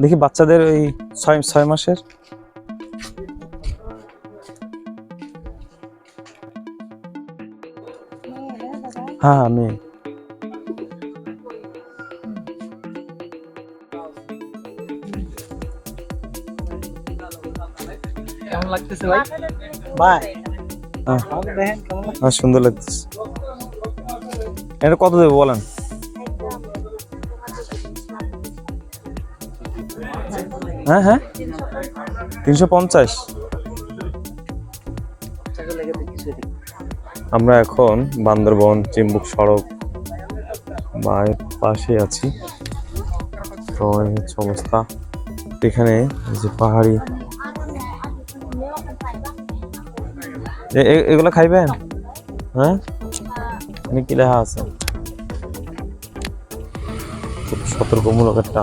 দেখি বাচ্চাদের ওই ছয় ছয় মাসের? হ্যাঁ হ্যাঁ মেয়ে। কেমন লাগতেছে ভাই? ভাই হ্যাঁ। হ্যাঁ সুন্দর লাগতেছে। এটা কত দেবো বলেন? হ্যাঁ হ্যাঁ। তিনশো পঞ্চাশ। আমরা এখন বান্দরবন, চিম্বুক সড়ক বা এর পাশে আছি। তো হচ্ছে অবস্থা। এখানে যে পাহাড়ি। এগুলো খাইবেন? হ্যাঁ? এখানে কি লেখা আছে? খুব সতর্কমূলক একটা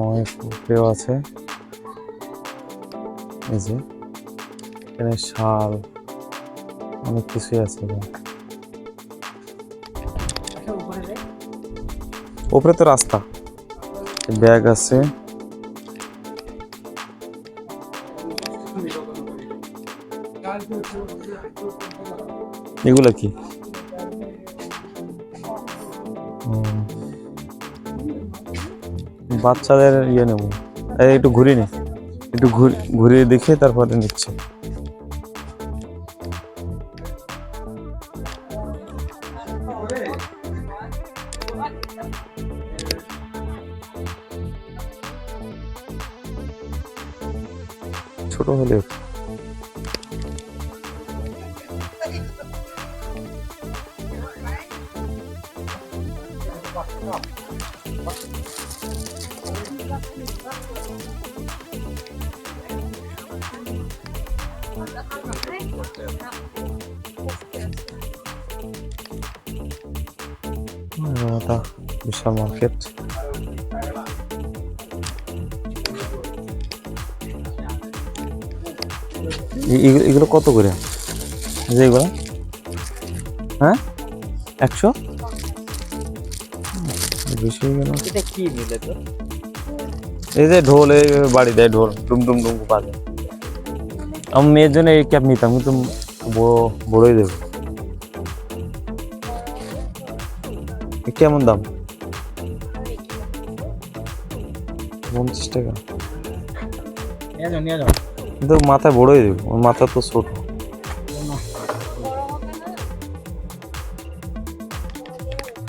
অনেক উপরেও আছে এই যে, এখানে শাল, অনেক কিছুই আছে। উপরে তো রাস্তা ব্যাগ আছে এগুলো কি হুম। বাচ্চাদের ইয়ে নেব। একটু ঘুরিয়ে নি। একটু ঘুর- ঘুরিয়ে দেখে তারপরে নিচ্ছে। ছোট হলে মার্কেট এগুলো কত করে? এই যে এগুলো? হ্যাঁ? একশো? বেশি হয়ে গেল। কি নিলে তো? এই যে ঢোল এই বাড়ি দেয় ঢোল ডুম ডুম ডুম বাজে। আমার মেয়ের জন্য এই ক্যাপ নিতাম কিন্তু বড় বড়ই দেবে। কেমন দাম? পঞ্চাশ টাকা। কিন্তু মাথায় বড়ই দেবে ওর মাথা তো ছোট।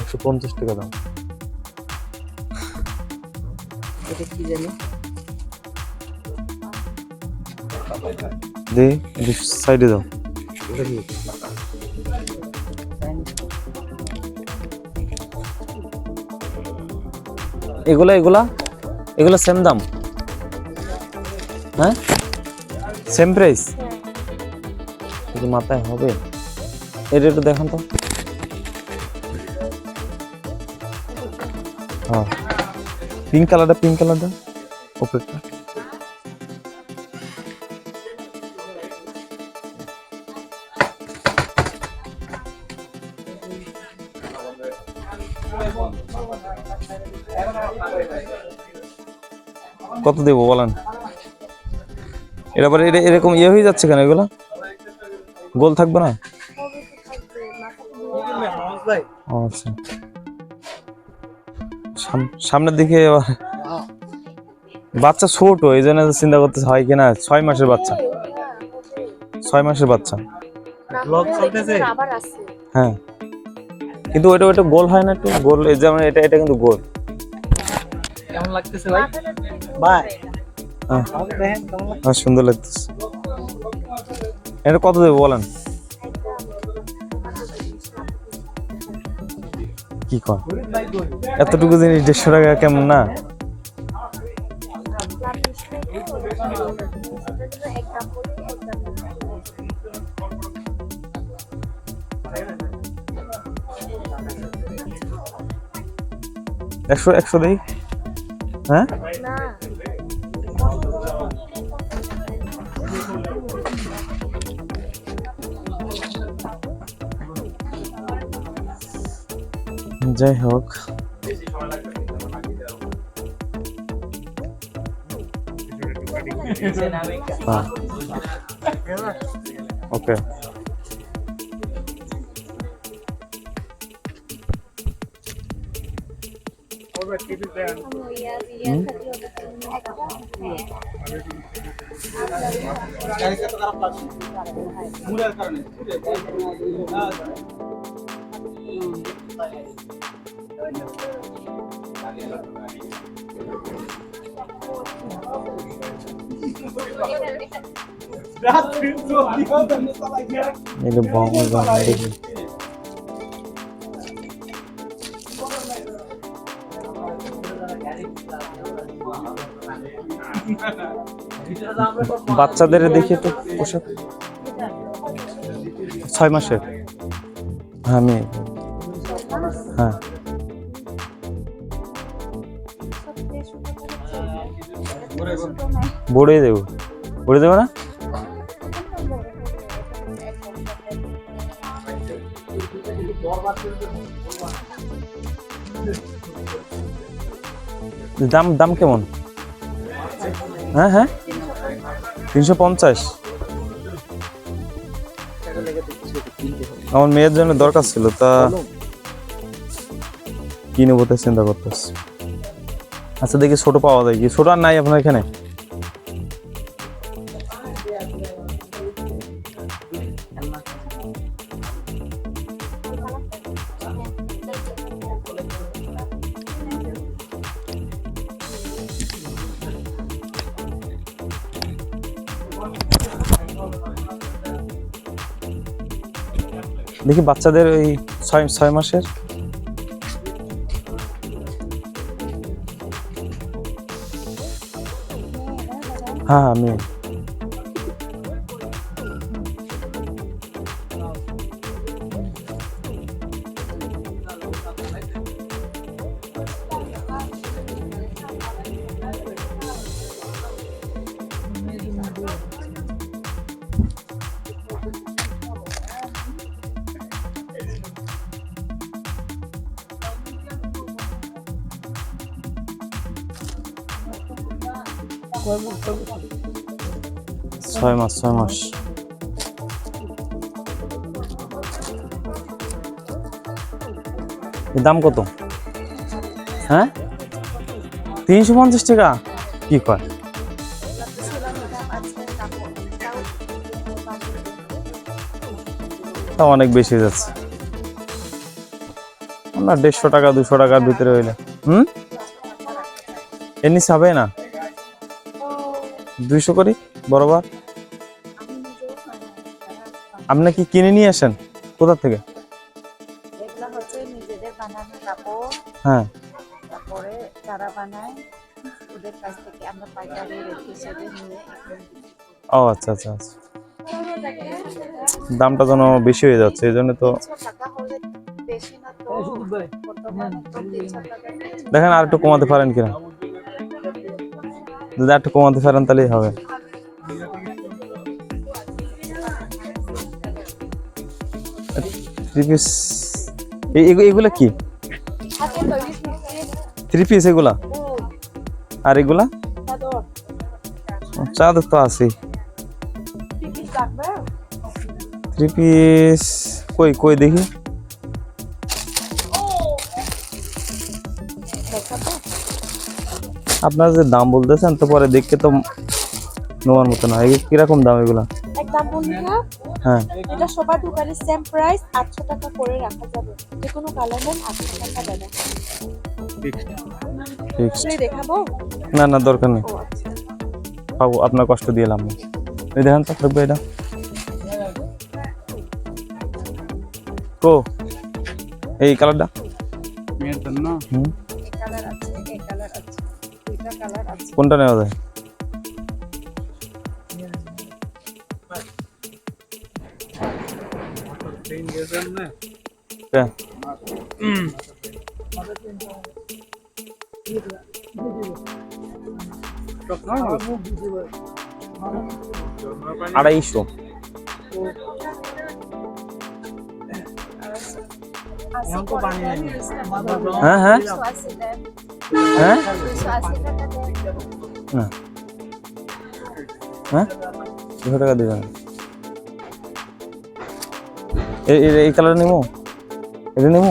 একশো পঞ্চাশ টাকা দাম। এটা কি জানি। দে সাইডে দাও। এগুলা এগুলা? এগুলা সেম দাম? হ্যাঁ? সেম প্রাইস যদি মাথায় হবে। এটা একটু দেখান তো। হ্যাঁ। পিঙ্ক কালারটা পিঙ্ক কালারটা ওপরেরটা কত দেবো বলেন? এর- এরকম ইয়ে হয়ে যাচ্ছে কেন এগুলো? গোল থাকবে না? আচ্ছা। সামনের দিকে এবার বাচ্চা ছোট এই জন্য চিন্তা করতে হয় কিনা ছয় মাসের বাচ্চা। ছয় মাসের বাচ্চা। হ্যাঁ। কিন্তু ওইটা ওইটা গোল হয় না একটু? গোল এই যেমন এটা এটা কিন্তু গোল। কেমন লাগতেছে ভাই? হ্যাঁ হ্যাঁ সুন্দর লাগতেছে। এটা কত দেবো বলেন? কি কর? এতটুকু জিনিস দেড়শো টাকা কেমন না? একশো একশো দেই? হ্যাঁ? যাই হোক। হ্যাঁ ওকে এটা বাচ্চাদের দেখি তো পোশাক। ছয় মাসের। হ্যাঁ মেয়ে। হ্যাঁ। বড়ে দেবো। বড়ে দেবো না? দাম দাম কেমন? হ্যাঁ হ্যাঁ। তিনশো পঞ্চাশ। আমার মেয়ের জন্য দরকার ছিল, তা কি নেব তাই চিন্তা করতেছি। আচ্ছা দেখি ছোট পাওয়া যায় কি? ছোট আর নাই আপনার এখানে? দেখি বাচ্চাদের ওই ছয় ছয় মাসের? হ্যাঁ মেয়ে ছয় মাস ছয় মাস। দাম কত? হ্যাঁ? তিনশো পঞ্চাশ টাকা? কি কয়? তা অনেক বেশি যাচ্ছে। আমরা দেড়শো টাকা, দুশো টাকার ভিতরে হইলে। হুম? এমনি হবে না? দুইশো করি? বরাবর? আপনি কি কিনে নিয়ে আসেন? কোথা থেকে? হ্যাঁ। তারপরে যারা বানায় ওদের কাছ থেকে আমরা পাইকারি রেট হিসেবে নিয়ে এখানে বিক্রি করি। ও আচ্ছা আচ্ছা আচ্ছা। দামটা যেন বেশি হয়ে যাচ্ছে এই জন্য তো দেখেন আর একটু কমাতে পারেন কিনা। যদি একটু কমাতে পারেন তাহলেই হবে। থ্রি পিস এগুলা কি? থ্রি পিস এগুলা? আর এগুলা? চাদর তো আছে থ্রি পিস কই কই দেখি। আপনারা যে দাম বলতেছেন তো পরে দেখতে তো নেওয়ার মতো না। কীরকম দাম এগুলা? একদম বন্ধুরা হ্যাঁ। এটা সবার দোকানে সেম প্রাইস আটশো টাকা করে রাখা যাবে। যে কোনো কালার নেন আটশো টাকা ঠিক দেখাবো? না না দরকার নেই। ও আচ্ছা। পাবো আপনার কষ্ট দিয়ে লাভ নেই। এই দেখেন তো থাকবে এটা। কো এই কালারটা মেয়ের জন্য? হুম। এই কালার আছে এই কালার আছে। কোনটা নেওয়া যায়? হ্যাঁ আড়াইশো। হ্যাঁ হ্যাঁ। হ্যাঁ? না। হ্যাঁ? দুশো টাকা দিবেন এই কালার নেব এটা নেব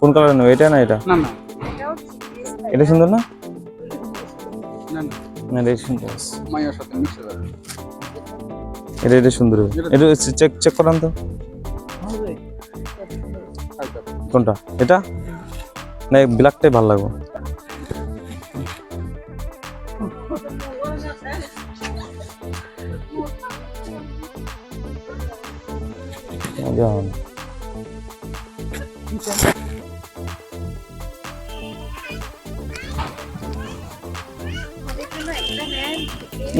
কোন কালার নেব? এটা না এটা? এটা সুন্দর না? না এটা সুন্দর। এটা এটা সুন্দর এটা চেক চেক করান তো। কোনটা? এটা? না ব্ল্যাকটাই ভালো লাগবে। হবে।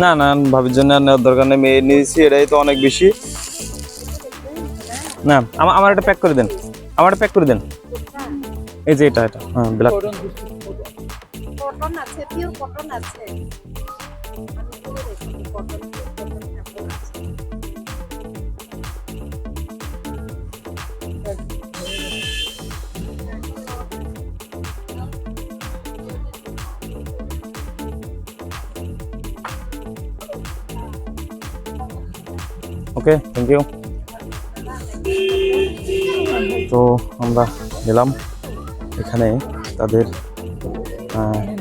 না না ভাবির জন্য আর নেওয়ার দরকার নেই। মেয়ে নিয়েছি এটাই তো অনেক বেশি। না আমার আমার এটা প্যাক করে দেন। আমার প্যাক করে দেন। এই যে এটা এটা। হ্যাঁ ব্ল্যাক কটন আছে পিওর কটন আছে কটন আছে। ওকে থ্যাংক ইউ তো আমরা গেলাম। এখানে তাদের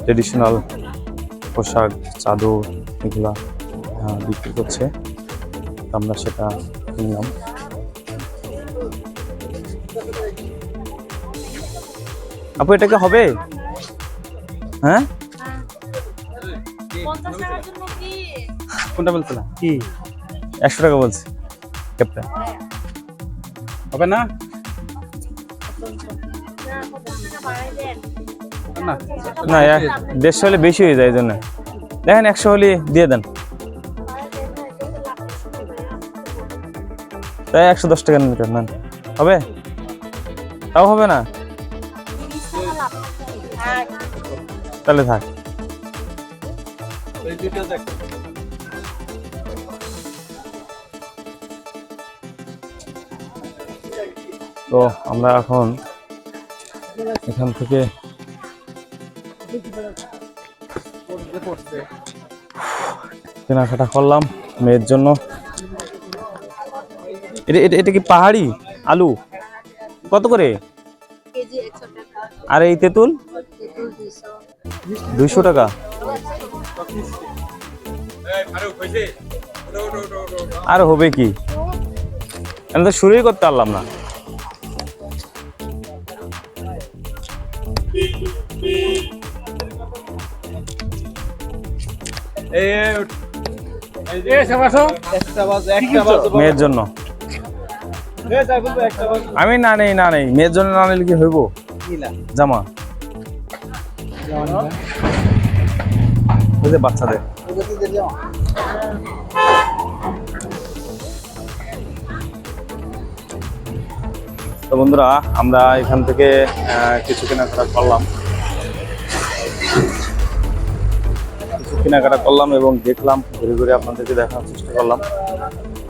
ট্রেডিশনাল পোশাক চাদর এগুলা বিক্রি করছে। আমরা সেটা কিনলাম। আপু এটা কি হবে? হ্যাঁ? কোনটা বলছিলাম কি? একশো টাকা বলছি ক্যাপটা হবে না? না। দেড়শো হলে বেশি হয়ে যায় জন্য। দেখেন একশো হলে দিয়ে দেন। তাই একশো দশ টাকা মিটার নেন। হবে? তাও হবে না? তাহলে থাক। তো আমরা এখন এখান থেকে কেনাকাটা করলাম মেয়ের জন্য। এটা এটা- কি পাহাড়ি? আলু? কত করে? আর এই তেঁতুল? দুইশো টাকা। আর হবে কি? আমি তো শুরুই করতে পারলাম না। মেয়ের জন্য। আমি না নেই না নেই। মেয়ের জন্য না নিলে কি হইব? জামা। বাচ্চাদের। তো বন্ধুরা, আমরা এখান থেকে কিছু কেনাকাটা করলাম। কেনাকাটা করলাম এবং দেখলাম, ঘুরে ঘুরে আপনাদেরকে দেখার চেষ্টা করলাম।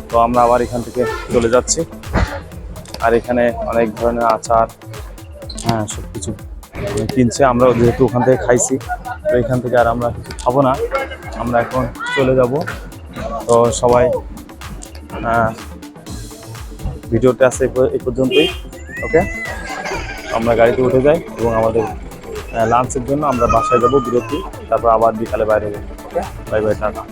তো আমরা আবার এখান থেকে চলে যাচ্ছি। আর এখানে অনেক ধরনের আচার হ্যাঁ সব কিছু কিনছে। আমরা যেহেতু ওখান থেকে খাইছি, তো এখান থেকে আর আমরা কিছু খাব না। আমরা এখন চলে যাব। তো সবাই ভিডিওটা আছে এ পর্যন্তই, ওকে? আমরা গাড়িতে উঠে যাই এবং আমাদের লাঞ্চের জন্য আমরা বাসায় যাব বিরতি, তারপর আবার বিকালে বাইরে যাব ওকে বাই বাই টাটা।